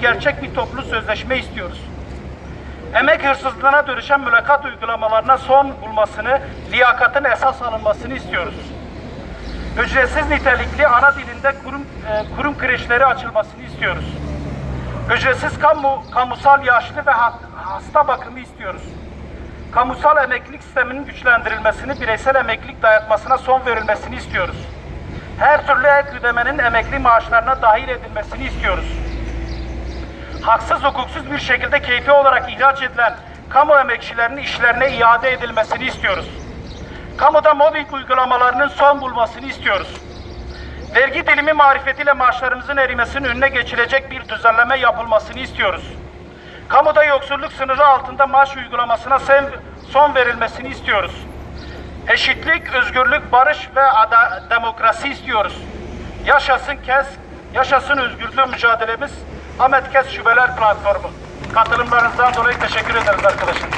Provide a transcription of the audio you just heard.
gerçek bir toplu sözleşme istiyoruz. Emek hırsızlığına dönüşen mülakat uygulamalarına son bulmasını, liyakatın esas alınmasını istiyoruz. Ücretsiz nitelikli ana dilinde kurum e, kurum kreşleri açılmasını istiyoruz. Ücretsiz kamu kamusal yaşlı ve ha- hasta bakımı istiyoruz. Kamusal emeklilik sisteminin güçlendirilmesini, bireysel emeklilik dayatmasına son verilmesini istiyoruz. Her türlü ek ödemenin emekli maaşlarına dahil edilmesini istiyoruz haksız hukuksuz bir şekilde keyfi olarak ihraç edilen kamu emekçilerinin işlerine iade edilmesini istiyoruz. Kamuda mobbing uygulamalarının son bulmasını istiyoruz. Vergi dilimi marifetiyle maaşlarımızın erimesinin önüne geçilecek bir düzenleme yapılmasını istiyoruz. Kamuda yoksulluk sınırı altında maaş uygulamasına son verilmesini istiyoruz. Eşitlik, özgürlük, barış ve ada- demokrasi istiyoruz. Yaşasın KES, yaşasın özgürlüğü mücadelemiz Ahmet KES Şubeler Platformu. Katılımlarınızdan dolayı teşekkür ederiz arkadaşlar.